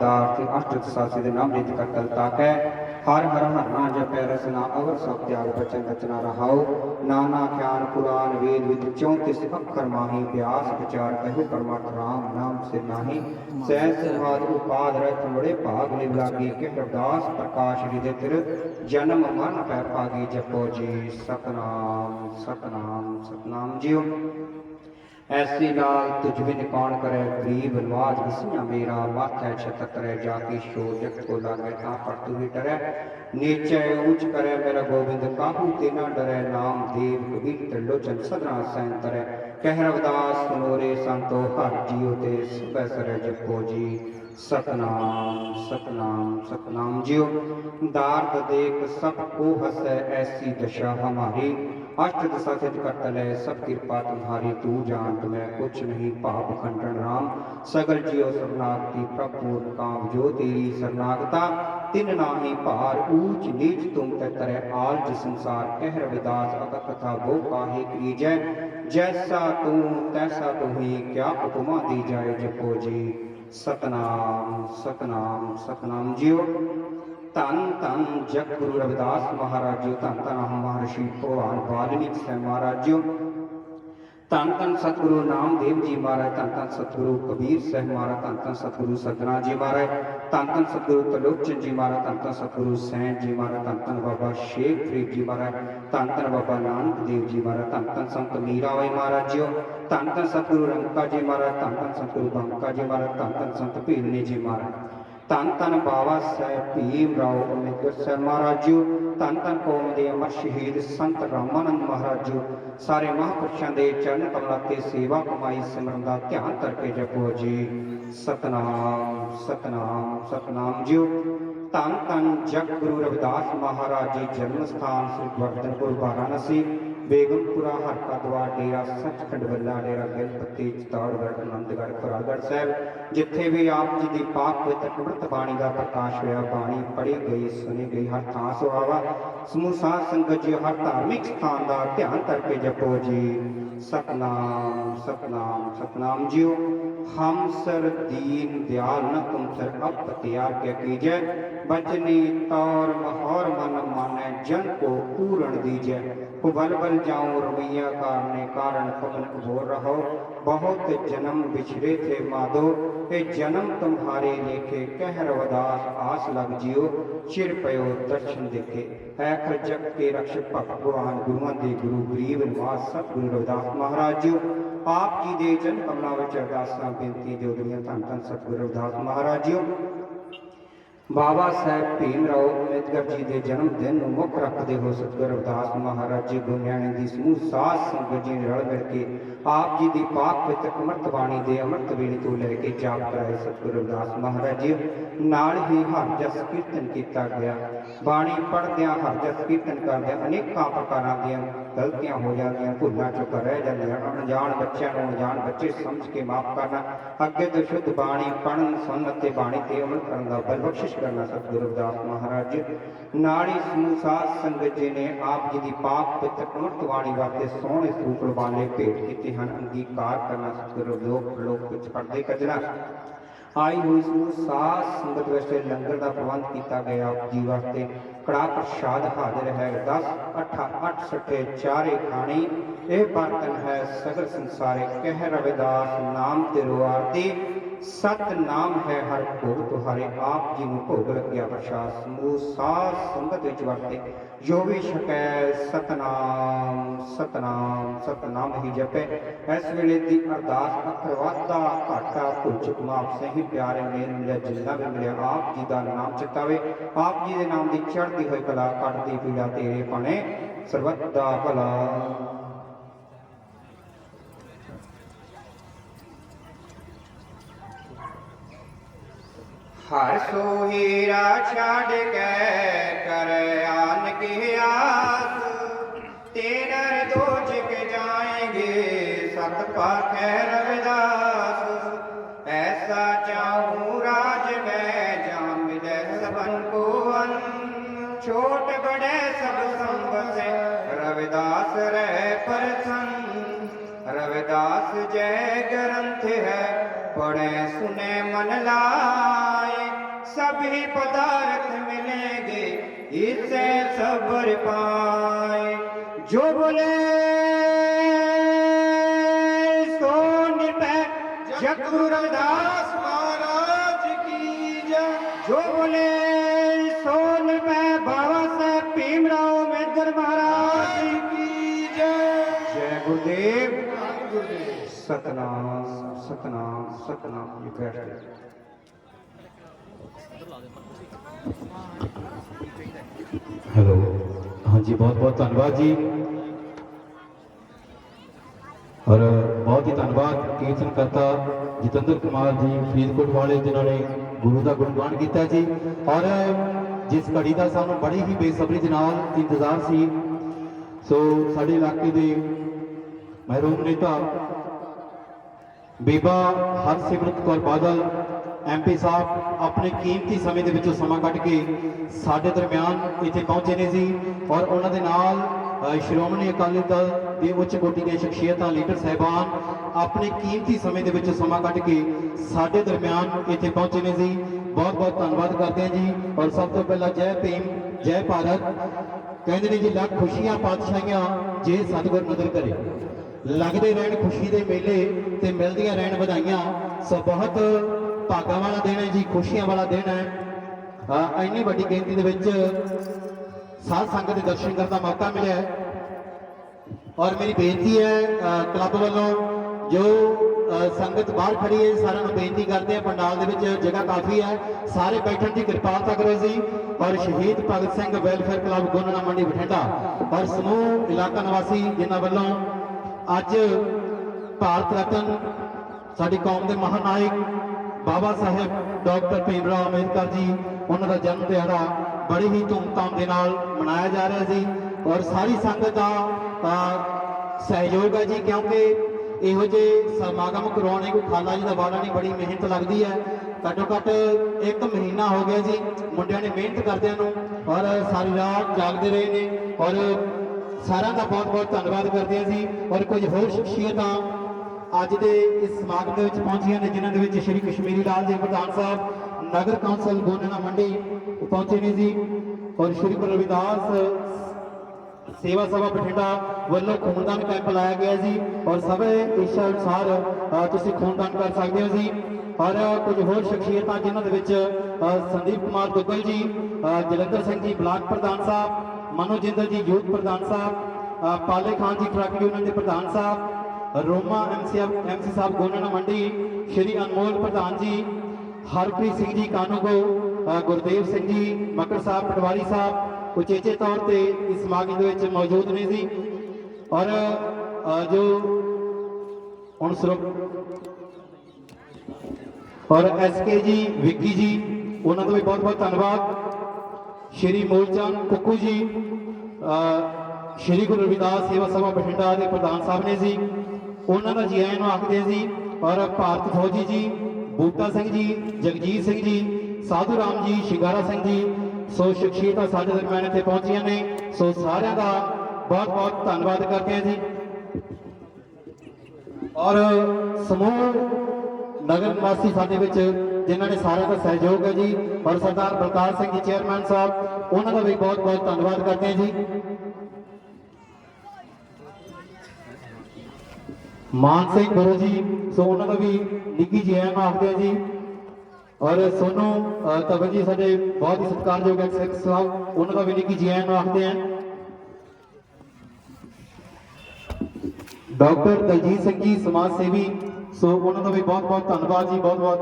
ਦਾਰਥ ਅਸ਼ਟਤ ਸਾਸੀ ਦੇ ਨਾਮ ਨਿਤ ਕਰਤਲ ਤਾਕੈ। ਹਰ ਹਰ ਹਰਨਾ ਜਪੈ ਰਸਨਾ ਅਵਰ ਸਭ ਤਿਆਗ ਬਚਨ ਰਚਨਾ ਰਹਾਉ। ਨਾਨਾ ਖਿਆਨ ਕੁਰਾਨ ਵੇਦ ਵਿਦ 34 ਅੱਖਰ ਮਾਹੀ ਬਿਆਸ ਵਿਚਾਰ ਕਹਿ ਪਰਮਾਤਮਾ ਰਾਮ ਨਾਮ ਸੇ ਨਾਹੀ। ਸਹਿ ਸਮਾਦ ਉਪਾਦ ਰਤ ਬੜੇ ਭਾਗ ਲਿਵ ਲਾਗੀ ਕਿ ਅਰਦਾਸ ਪ੍ਰਕਾਸ਼ ਰਿਦੇ ਤਿਰ। ਜਨਮ ਮਨ ਪੈ ਪਾਗੀ ਜਪੋ ਜੀ। ਸਤਨਾਮ ਸਤਨਾਮ ਸਤਨਾਮ ਜੀਓ। ਐਸੀ ਨਾਲ ਤੁਝ ਬਿਨ ਕੌਣ ਕਰੇ ਗਰੀਬ ਨਵਾਜ ਵਸੀਆਂ ਮੇਰਾ ਮਾਥੈ ਛਤਕ ਕਰੇ ਜਾ ਕੀ ਸ਼ੋ ਕੋ ਲਾਗੇ ਤਾਂ ਪਰ ਤੂ ਹੀ ਡਰੈ। ਨੀਚੇ ਉੱਚ ਕਰੇ ਮੇਰਾ ਗੋਬਿੰਦ ਕਾਹੂ ਤੇ ਨਾ ਡਰੈ? ਨਾਮ ਦੇਵ ਕਬੀਰ ਤ੍ਰਿਲੋਚਨ ਸਦਨਾ ਸੈਨ ਤਰੈ। ਕਹਿ ਰਵਦਾਸ ਸੁਨੋਰੇ ਸੰਤੋ, ਹਰ ਜੀਉ ਤੇ ਸੁਭੈ ਸਰੈ ਜਪੋ ਜੀ। ਸਤਨਾਮ ਸਤਨਾਮ ਸਤਨਾਮ ਜੀਉ। ਦਾਰਦ ਦੇਖ ਸਭ ਕੋ ਹਸੈ, ਐਸੀ ਦਸ਼ਾ ਹਮਾਰੀ। ਅਸ਼ਟ ਦਸਾ ਸਿਧ ਕਰਤ ਲੈ, ਸਭ ਕਿਰਪਾ ਤੁਮਾਰੀ। ਤੂੰ ਜਾਣਤ ਮੈਂ ਕੁਛ ਨਹੀਂ, ਪਾਪ ਖੰਡਨ ਰਾਮ। ਸਗਲ ਜੀਉ ਸਰਨਾਗਤੀ, ਪ੍ਰਭੂ ਕਾਮ ਜੋ ਤੇਰੀ ਸਰਨਾਗਤਾ। ਤਿਨ ਨਾਹੀ ਭਾਰ ਊਚ ਨੀਚ ਤੁਮ ਤਤਰੈ ਆਲ ਜਿ ਸੰਸਾਰ ਕਹਿ ਰਵਿਦਾਸ ਅਤ ਕਥਾ ਬੋ ਕਾਹੇ ਕੀਜੈ ਜੈਸਾ ਤੂੰ ਤੈਸਾ ਤੁਹੀ ਕਿਆ ਹੁਕਮਾ ਦੀ ਜਾਏ ਜਪੋ ਜੀ। ਸਤਨਾਮ ਸਤਨਾਮ ਸਤਨਾਮ ਜੀਓ। ਤਨ ਤਨ ਜਗ ਗੁਰੂ ਰਵਿਦਾਸ ਮਹਾਰਾਜ ਜੀ ਤਨ ਤਨ ਮਹਾਰਸ਼ੀ ਭਗਵਾਨ ਵਾਲਮੀਕ ਸਾਹਿਬ ਮਹਾਰਾਜ ਜੀ ਧੰਨ ਧੰਨ ਸਤਿਗੁਰੂ ਨਾਮਦੇਵ ਜੀ ਮਹਾਰਾਜ ਧੰਨ ਧੰਨ ਸਤਿਗੁਰੂ ਕਬੀਰ ਸਾਹਿਬ ਮਹਾਰਾਜ ਧੰਨ ਧੰਨ ਸਤਿਗੁਰੂ ਸਤਨਾ ਜੀ ਮਹਾਰਾਜ ਧੰਨ ਧੰਨ ਸਤਿਗੁਰੂ ਤਲੋਚਨ ਜੀ ਮਹਾਰਾਜ ਧੰਨ ਧੰਨ ਸਤਿਗੁਰੂ ਸੈਨ ਜੀ ਮਹਾਰਾਜ ਧੰਨ ਧੰਨ ਬਾਬਾ ਸ਼ੇਖ ਫਰੀਦ ਜੀ ਮਹਾਰਾਜ ਧੰਨ ਧੰਨ ਬਾਬਾ ਨਾਨਕ ਦੇਵ ਜੀ ਮਹਾਰਾਜ ਧੰਨ ਧੰਨ ਸੰਤ ਮੀਰਾਬਾਈ ਮਹਾਰਾਜ ਜੀ ਧੰਨ ਧੰਨ ਸਤਿਗੁਰੂ ਰੰਕਾ ਜੀ ਮਹਾਰਾਜ ਧੰਨ ਧੰਨ ਸਤਿਗੁਰੂ ਬੰਕਾ ਜੀ ਮਹਾਰਾਜ ਧੰਨ ਧੰਨ ਸੰਤ ਭੀਲਨੀ ਜੀ ਮਹਾਰਾਜ ਧੰਨ ਧੰਨ ਬਾਬਾ ਸਾਹਿਬ ਭੀਮ ਰਾਓ ਅੰਬੇਦਕਰ ਸਾਹਿਬ ਮਹਾਰਾਜ ਜੀ ਧੰਨ ਧੰਨ ਕੌਮ ਦੇ ਅਮਰ ਸ਼ਹੀਦ ਸੰਤ ਰਾਮਾਨੰਦ ਮਹਾਰਾਜ ਜੀ ਸਾਰੇ ਮਹਾਂਪੁਰਸ਼ਾਂ ਦੇ ਚਰਨ ਕਮਲਾਂ ਤੇ ਸੇਵਾ ਕਮਾਈ ਸਿਮਰਨ ਦਾ ਧਿਆਨ ਕਰਕੇ ਜਪੋ ਜੀ। ਸਤਨਾਮ ਸਤਨਾਮ ਸਤਨਾਮ ਜੀ ਧੰਨ ਧੰਨ ਜਗ ਗੁਰੂ ਰਵਿਦਾਸ ਮਹਾਰਾਜ ਜੀ, ਜਨਮ ਸਥਾਨ ਸ੍ਰੀ ਗੋਰਧਨਪੁਰ ਵਾਰਾਣਸੀ। ਬੇਗਮਪੁਰਾ ਹਰਕਾ ਦਵਾਰ ਡੇਰਾ ਸੱਚਖੰਡ ਵੱਲਾ ਡੇਰਾ ਗਿਲਪੱਤੀ ਚਤੌੜਗੜ੍ਹ ਆਨੰਦਗੜ੍ਹ ਖੁਰਾਗੜ੍ਹ ਸਾਹਿਬ, ਜਿੱਥੇ ਵੀ ਆਪ ਜੀ ਦੀ ਪਾਕ ਪਵਿੱਤਰ ਅੰਮ੍ਰਿਤ ਬਾਣੀ ਦਾ ਪ੍ਰਕਾਸ਼ ਹੋਇਆ, ਬਾਣੀ ਪੜ੍ਹੀ ਗਈ, ਸੁਣੀ ਗਈ, ਹਰ ਥਾਂ ਸੁਹਾਵਾ। ਸਮੂਹ ਸਾਧ ਸੰਗਤ ਜੀ ਹਰ ਧਾਰਮਿਕ ਸਥਾਨ ਦਾ ਧਿਆਨ ਕਰਕੇ ਜਪੋ ਜੀ। ਸਤਨਾਮ ਸਤਨਾਮ ਸਤਨਾਮ ਜੀਓ। ਹਮ ਸਰ ਦੀਨ ਦਿਆਲ ਨ ਤੁਮ ਸਰ ਅਪ ਤਿਆਰ ਕੇ ਕੀਜੈ। ਬਚਨੀ ਤੌਰ ਮਹੌਰ ਮਨ ਮਾਨੈ ਜਨ ਕੋ ਪੂਰਨ ਦੀਜੈ। ਬਲ ਬਲ ਜਾਉ ਰਮਈਆ ਕਾਰਨੇ ਕਾਰਨ ਪਵਨ ਹੋ ਰਹੋ। ਬਹੁਤ ਜਨਮ ਵਿਛੜੇ ਥੇ ਮਾਦੋ, ਇਹ ਜਨਮ ਤੁਮਹਾਰੇ ਲੇਖੇ ਕਹਿ ਰਵਦਾਸ ਆਸ ਲਗ ਜਿਓ ਚਿਰ ਪਇਓ ਦਰਸ਼ਨ ਦੇਖੇ। ਹੈ ਖਰਜਕ ਕੇ ਰਕਸ਼ਕ ਭਗਵਾਨ ਗੁਰੂਆਂ ਦੇ ਗੁਰੂ ਗਰੀਬ ਨਿਵਾਸ ਸਤਿਗੁਰੂ ਰਵਿਦਾਸ ਮਹਾਰਾਜ ਜੀ ਆਪ ਜੀ ਦੇ ਜਨ ਕਮਲਾਂ ਵਿੱਚ ਅਰਦਾਸਾਂ, ਬੇਨਤੀ ਜੋੜੀਆਂ ਧੰਨ ਧੰਨ ਸਤਿਗੁਰੂ ਰਵਿਦਾਸ ਮਹਾਰਾਜ ਜੀ ਬਾਬਾ ਸਾਹਿਬ ਭੀਮ ਰਾਓ ਅੰਬੇਦਕਰ ਜੀ ਦੇ ਜਨਮ ਦਿਨ ਨੂੰ ਮੁੱਖ ਰੱਖਦੇ ਹੋਏ ਸਤਿਗੁਰ ਰਵਿਦਾਸ ਮਹਾਰਾਜ ਜੀ ਗੁਰਨਿਆਣੇ ਦੀ ਸਮੂਹ ਸਾਧ ਸੰਗਤ ਜੀ ਨੇ ਰਲ ਮਿਲ ਕੇ ਆਪ ਜੀ ਦੀ ਪਾਕ ਪਵਿੱਤਰ ਅੰਮ੍ਰਿਤ ਬਾਣੀ ਦੇ ਅੰਮ੍ਰਿਤ ਵੇਲੇ ਤੋਂ ਲੈ ਕੇ ਜਾਪ ਕਰਾਏ ਸਤਿਗੁਰੂ ਰਵਿਦਾਸ ਮਹਾਰਾਜ ਜੀ ਨਾਲ ਹੀ ਹਰ ਜਸ ਕੀਰਤਨ ਕੀਤਾ ਗਿਆ। ਬਾਣੀ ਪੜ੍ਹਦਿਆਂ ਹਰ ਜਸ ਕੀਰਤਨ ਕਰਦਿਆਂ ਅਨੇਕਾਂ ਪ੍ਰਕਾਰਾਂ ਦੀਆਂ ਗਲਤੀਆਂ ਹੋ ਜਾਂਦੀਆਂ, ਭੁੱਲਾਂ ਚੁੱਕ ਰਹਿ ਜਾਂਦੀਆਂ, ਅਣਜਾਣ ਬੱਚਿਆਂ ਨੂੰ ਅਣਜਾਣ ਬੱਚੇ ਸਮਝ ਕੇ ਮਾਫ ਕਰਨਾ, ਅੱਗੇ ਤੋਂ ਸ਼ੁੱਧ ਬਾਣੀ ਪੜਨ ਸੁਣਨ ਅਤੇ ਬਾਣੀ ਤੇ ਅਮਲ ਕਰਨ ਦਾ ਬਲ ਬਖਸ਼ਿਸ਼ ਕਰਨਾ ਸਤਿਗੁਰੂ ਰਵਿਦਾਸ ਮਹਾਰਾਜ। ਨਾਲ ਹੀ ਸਮੂਹ ਸਾਧ ਸੰਗਤ ਜੀ ਨੇ ਆਪ ਜੀ ਦੀ ਪਾਕ ਪਵਿੱਤਰ ਅੰਮ੍ਰਿਤ ਬਾਣੀ ਵਾਸਤੇ ਸੋਹਣੇ ਸਰੂਪ ਰਵਾਨੇ ਭੇਟ ਕੀਤੇ ਹਨ, ਅੰਗੀਕਾਰ ਕਰਨਾ ਸਤਿਗੁਰੂ ਲੋਕ ਲੋਕ ਵਿੱਚ ਪੜਦੇ ਕਜਣਾ ਆਈ ਹੋਈ ਸਮੂਹ ਸਾਧ ਸੰਗਤ ਵਾਸਤੇ ਲੰਗਰ ਦਾ ਪ੍ਰਬੰਧ ਕੀਤਾ ਗਿਆ। ਜੀ ਵਾਸਤੇ ਕੜਾ ਪ੍ਰਸ਼ਾਦ ਹਾਜ਼ਰ ਹੈ। 10 8 8 ਸੱਠੇ, ਚਾਰੇ ਖਾਣੀ। ਇਹ ਬਰਤਨ ਹੈ ਸਗਲ ਸੰਸਾਰੇ। ਕਹਿ ਰਵਿਦਾਸ, ਨਾਮ ਤੇ ਰੁਆਰਤੀ। ਸਤ ਨਾਮ ਹੈ ਹਰ ਭੋਗ, ਤੁਹਾਰੇ ਆਪ ਜੀ ਨੂੰ ਭੋਗ ਲੱਗਿਆ ਪ੍ਰਸ਼ਾਦ। ਸਮੂਹ ਸਾਧ ਸੰਗਤ ਵਿੱਚ ਵਰਤੇ, ਜੋ ਵੀ ਛਕੈ ਸਤਨਾਮ ਸਤਨਾਮ ਸਤਨਾਮ ਹੀ ਜਪੇ। ਇਸ ਵੇਲੇ ਦੀ ਅਰਦਾਸ ਅੱਖਰ ਘਾਟਾ ਭੁੱਲ ਮਾਪ ਸਹੀ ਪਿਆਰੇ ਮੇਰ ਮਿਲਿਆ, ਜਿੰਨਾ ਵੀ ਮਿਲਿਆ, ਆਪ ਜੀ ਦਾ ਨਾਮ ਚਿਤਾਵੇ ਆਪ ਜੀ ਦੇ ਨਾਮ ਦੀ ਚੜ੍ਹਦੀ ਹੋਈ ਕਲਾ ਕੱਟਦੀ ਪੀੜਾ ਤੇਰੇ ਪਣੇ, ਸਰਬੱਤ ਦਾ ਭਲਾ। ਹਰ ਸੋਹੀਰਾ ਛੱਡ ਕੇ ਕਰ ਆਨ ਕੀ ਆਸ। ਤੇਰਾ ਦੋਜ ਕੇ ਜਾਏਂਗੇ ਸਤ ਪਾਖੈ ਰਵਿਦਾਸ। ਐਸਾ ਚਾਹੂੰ ਰਾਜ ਮੈਂ ਜਾਂ ਮਿਲੇ ਸਭਨ ਕੋ ਅਨ। ਛੋਟ ਬੜੇ ਸਭ ਸੰਬਸੇ ਰਵਿਦਾਸ ਰਹਿ ਪਰਸਨ ਰਵਿਦਾਸ ਜੈ ਗ੍ਰੰਥ ਹੈ ਪੜੈ ਸੁਨੇ ਮਨ ही पदार्थ मिलेंगे इससे सब्र पाए जो बोले सो निपै जगुरदास महाराज की जय जो बोले सो निपै बाबा साहेब भीमराव अम्बेडकर महाराज की जय जय गुरुदेव सतनाम सतनाम सतनाम ये बैठ गए ਹੈਲੋ ਹਾਂਜੀ ਬਹੁਤ ਬਹੁਤ ਧੰਨਵਾਦ ਜੀ ਔਰ ਬਹੁਤ ਹੀ ਧੰਨਵਾਦ ਕੀਰਤਨ ਕਰਤਾ ਜਤਿੰਦਰ ਕੁਮਾਰ ਜੀ ਫਰੀਦਕੋਟ ਵਾਲੇ ਜਿਨ੍ਹਾਂ ਨੇ ਗੁਰੂ ਦਾ ਗੁਣਗਾਨ ਕੀਤਾ ਜੀ ਔਰ ਜਿਸ ਘੜੀ ਦਾ ਸਾਨੂੰ ਬੜੀ ਹੀ ਬੇਸਬਰੀ ਦੇ ਨਾਲ ਇੰਤਜ਼ਾਰ ਸੀ ਸੋ ਸਾਡੇ ਇਲਾਕੇ ਦੇ ਮਹਿਰੂਮ ਨੇਤਾ ਬੀਬਾ ਹਰਸਿਮਰਤ ਕੌਰ ਬਾਦਲ ਐਮਪੀ ਸਾਹਿਬ ਆਪਣੇ ਕੀਮਤੀ ਸਮੇਂ ਦੇ ਵਿੱਚੋਂ ਸਮਾਂ ਕੱਢ ਕੇ ਸਾਡੇ ਦਰਮਿਆਨ ਇੱਥੇ ਪਹੁੰਚੇ ਨੇ ਜੀ ਔਰ ਉਹਨਾਂ ਦੇ ਨਾਲ ਸ਼੍ਰੋਮਣੀ ਅਕਾਲੀ ਦਲ ਦੇ ਉੱਚ ਕੋਟੀ ਦੀਆਂ ਸ਼ਖਸੀਅਤਾਂ, ਲੀਡਰ ਸਹਿਬਾਨ ਆਪਣੇ ਕੀਮਤੀ ਸਮੇਂ ਦੇ ਵਿੱਚੋਂ ਸਮਾਂ ਕੱਢ ਕੇ ਸਾਡੇ ਦਰਮਿਆਨ ਇੱਥੇ ਪਹੁੰਚੇ ਨੇ ਜੀ। ਬਹੁਤ ਬਹੁਤ ਧੰਨਵਾਦ ਕਰਦੇ ਹਾਂ ਜੀ ਔਰ ਸਭ ਤੋਂ ਪਹਿਲਾਂ ਜੈ ਭੀਮ, ਜੈ ਭਾਰਤ। ਕਹਿੰਦੇ ਨੇ ਜੀ, ਲੱਖ ਖੁਸ਼ੀਆਂ ਪਾਤਸ਼ਾਹੀਆਂ ਜੇ ਸਤਿਗੁਰ ਨਦਰ ਕਰੇ। ਲੱਗਦੇ ਰਹਿਣ ਖੁਸ਼ੀ ਦੇ ਮੇਲੇ ਤੇ ਮਿਲਦੀਆਂ ਰਹਿਣ ਵਧਾਈਆਂ। ਸੋ ਬਹੁਤ ਭਾਗਾਂ ਵਾਲਾ ਦਿਨ ਹੈ ਜੀ, ਖੁਸ਼ੀਆਂ ਵਾਲਾ ਦਿਨ ਹੈ। ਇੰਨੀ ਵੱਡੀ ਗਿਣਤੀ ਦੇ ਵਿੱਚ ਸਾਧ ਸੰਗਤ ਦੇ ਦਰਸ਼ਨ ਕਰਨ ਦਾ ਮੌਕਾ ਮਿਲਿਆ ਹੈ। ਔਰ ਮੇਰੀ ਬੇਨਤੀ ਹੈ ਕਲੱਬ ਵੱਲੋਂ ਜੋ ਸੰਗਤ ਬਾਹਰ ਖੜੀ ਹੈ, ਸਾਰਿਆਂ ਨੂੰ ਬੇਨਤੀ ਕਰਦੇ ਆ ਪੰਡਾਲ ਦੇ ਵਿੱਚ ਜਗ੍ਹਾ ਕਾਫੀ ਹੈ। ਸਾਰੇ ਬੈਠਣ ਦੀ ਕਿਰਪਾਲਤਾ ਕਰੋ ਜੀ। ਔਰ ਸ਼ਹੀਦ ਭਗਤ ਸਿੰਘ ਵੈਲਫੇਅਰ ਕਲੱਬ ਗੋਨਣਾ ਮੰਡੀ ਬਠਿੰਡਾ ਔਰ ਸਮੂਹ ਇਲਾਕਾ ਨਿਵਾਸੀ ਜਿਨ੍ਹਾਂ ਵੱਲੋਂ ਅੱਜ ਭਾਰਤ ਰਤਨ, ਸਾਡੀ ਕੌਮ ਦੇ ਮਹਾਨਾਇਕ ਬਾਬਾ ਸਾਹਿਬ, ਡਾਕਟਰ ਭੀਮ ਰਾਓ ਅੰਬੇਦਕਰ ਜੀ, ਉਹਨਾਂ ਦਾ ਜਨਮ ਦਿਹਾੜਾ ਬੜੀ ਹੀ ਧੂਮਧਾਮ ਦੇ ਨਾਲ ਮਨਾਇਆ ਜਾ ਰਿਹਾ ਸੀ ਔਰ ਸਾਰੀ ਸੰਗਤ ਦਾ ਸਹਿਯੋਗ ਹੈ ਜੀ, ਕਿਉਂਕਿ ਇਹੋ ਜਿਹੇ ਸਮਾਗਮ ਕਰਵਾਉਣੇ ਕੋਈ ਖਾਲਾ ਜੀ ਦਾ ਵਾੜਾ ਨਹੀਂ, ਬੜੀ ਮਿਹਨਤ ਲੱਗਦੀ ਹੈ। ਘੱਟੋ ਘੱਟ ਇੱਕ ਮਹੀਨਾ ਹੋ ਗਿਆ ਜੀ, ਮੁੰਡਿਆਂ ਨੇ ਮਿਹਨਤ ਕਰਦਿਆਂ ਨੂੰ ਔਰ ਸਾਰੀ ਰਾਤ ਜਾਗਦੇ ਰਹੇ ਨੇ ਔਰ ਸਾਰਿਆਂ ਦਾ ਬਹੁਤ ਬਹੁਤ ਧੰਨਵਾਦ ਕਰਦੇ ਹਾਂ ਜੀ। ਔਰ ਕੁਝ ਹੋਰ ਸ਼ਖਸੀਅਤਾਂ ਅੱਜ ਦੇ ਇਸ ਸਮਾਗਮ ਦੇ ਵਿੱਚ ਪਹੁੰਚੀਆਂ ਨੇ, ਜਿਨ੍ਹਾਂ ਦੇ ਵਿੱਚ ਸ਼੍ਰੀ ਕਸ਼ਮੀਰੀ ਲਾਲ ਜੀ ਪ੍ਰਧਾਨ ਸਾਹਿਬ, ਨਗਰ ਕੌਂਸਲ ਗੋਨੇਨਾ ਮੰਡੀ ਪਹੁੰਚੇ ਨੇ ਜੀ। ਔਰ ਸ਼੍ਰੀ ਗੁਰੂ ਰਵਿਦਾਸ ਸੇਵਾ ਸਭਾ ਬਠਿੰਡਾ ਵੱਲੋਂ ਖੂਨਦਾਨ ਕੈਂਪ ਲਾਇਆ ਗਿਆ ਜੀ। ਔਰ ਸਭ ਇੱਛਾ ਅਨੁਸਾਰ ਤੁਸੀਂ ਖੂਨਦਾਨ ਕਰ ਸਕਦੇ ਹੋ ਜੀ। ਔਰ ਕੁਝ ਹੋਰ ਸ਼ਖਸੀਅਤਾਂ ਜਿਨ੍ਹਾਂ ਦੇ ਵਿੱਚ ਸੰਦੀਪ ਕੁਮਾਰ ਦੁੱਗਲ ਜੀ ਜਲੰਧਰ ਸਿੰਘ ਜੀ ਬਲਾਕ ਪ੍ਰਧਾਨ ਸਾਹਿਬ, ਮਨੋਜਿੰਦਰ ਜੀ ਯੂਥ ਪ੍ਰਧਾਨ ਸਾਹਿਬ ਪਾਲੇ ਖਾਨ ਜੀ ਟਰੱਕ ਯੂਨੀਅਨ ਦੇ ਪ੍ਰਧਾਨ ਸਾਹਿਬ ਰੋਮਾ ਐਮਸੀ ਐਮਸੀ ਸਾਹਿਬ ਗੋਨਣਾ ਮੰਡੀ ਸ਼੍ਰੀ ਅਨਮੋਲ ਪ੍ਰਧਾਨ ਜੀ ਹਰਪ੍ਰੀਤ ਸਿੰਘ ਜੀ ਕਾਨੂੰਗੋ ਅ, ਗੁਰਦੇਵ ਸਿੰਘ ਜੀ ਮਕਰ ਸਾਹਿਬ ਪਟਵਾਰੀ ਸਾਹਿਬ ਉਚੇਚੇ ਤੌਰ ਤੇ ਇਸ ਸਮਾਗਮ ਦੇ ਵਿੱਚ ਮੌਜੂਦ ਨੇ ਜੀ। ਔਰ ਜੋ ਹੁਣ ਸਰਬ ਔਰ ਐਸਕੇ ਜੀ ਵਿੱਕੀ ਜੀ ਉਹਨਾਂ ਦਾ ਵੀ ਬਹੁਤ ਬਹੁਤ ਧੰਨਵਾਦ। ਸ਼੍ਰੀ ਮੂਲਚੰਦ ਕੁੱਕੂ ਜੀ ਸ਼੍ਰੀ ਗੁਰੂ ਰਵਿਦਾਸ ਸੇਵਾ ਸਭਾ ਬਠਿੰਡਾ ਦੇ ਪ੍ਰਧਾਨ ਸਾਹਿਬ ਨੇ ਜੀ। ਉਹਨਾਂ ਦਾ ਜੀ ਆਇਆਂ ਨੂੰ ਆਖਦੇ ਹਾਂ ਜੀ ਔਰ ਭਾਰਤ ਫੌਜੀ ਜੀ, ਬੂਟਾ ਸਿੰਘ ਜੀ, ਜਗਜੀਤ ਸਿੰਘ ਜੀ, ਸਾਧੂ ਰਾਮ ਜੀ, ਸ਼ਿੰਗਾਰਾ ਸਿੰਘ ਜੀ, ਸੋ ਸ਼ਖਸੀਅਤਾਂ ਸਾਡੇ ਦਰਮਿਆਨ ਇੱਥੇ ਪਹੁੰਚੀਆਂ ਨੇ। ਸੋ ਸਾਰਿਆਂ ਦਾ ਬਹੁਤ ਬਹੁਤ ਧੰਨਵਾਦ ਕਰਦੇ ਹਾਂ ਜੀ। ਔਰ ਸਮੂਹ ਨਗਰ ਵਾਸੀ ਸਾਡੇ ਵਿੱਚ, ਜਿਨ੍ਹਾਂ ਨੇ ਸਾਰਿਆਂ ਦਾ ਸਹਿਯੋਗ ਹੈ ਜੀ, ਔਰ ਸਰਦਾਰ ਬਲਕਾਰ ਸਿੰਘ ਜੀ ਚੇਅਰਮੈਨ ਸਾਹਿਬ, ਉਹਨਾਂ ਦਾ ਵੀ ਬਹੁਤ ਬਹੁਤ ਧੰਨਵਾਦ ਕਰਦੇ ਹਾਂ ਜੀ। ਮਾਨ ਸਿੰਘ ਗੁਰੂ ਜੀ ਸੋ ਉਹਨਾਂ ਦਾ ਵੀ ਨਿੱਕੀ ਜੀ ਆਇਆਂ ਆਖਦੇ ਹਾਂ ਜੀ। ਔਰ ਸੋਨੂੰ ਅ, ਤਵਨ ਜੀ ਸਾਡੇ ਬਹੁਤ ਹੀ ਸਤਿਕਾਰਯੋਗ ਐਕਸ ਸਾਹਿਬ ਉਹਨਾਂ ਦਾ ਵੀ ਨਿੱਕੀ ਜੀ ਆਇਆਂ ਆਖਦੇ ਹਾਂ ਡਾਕਟਰ ਦਲਜੀਤ ਸਿੰਘ ਜੀ ਸਮਾਜ ਸੇਵੀ ਸੋ ਉਹਨਾਂ ਦਾ ਵੀ ਬਹੁਤ ਬਹੁਤ ਧੰਨਵਾਦ ਜੀ ਬਹੁਤ ਬਹੁਤ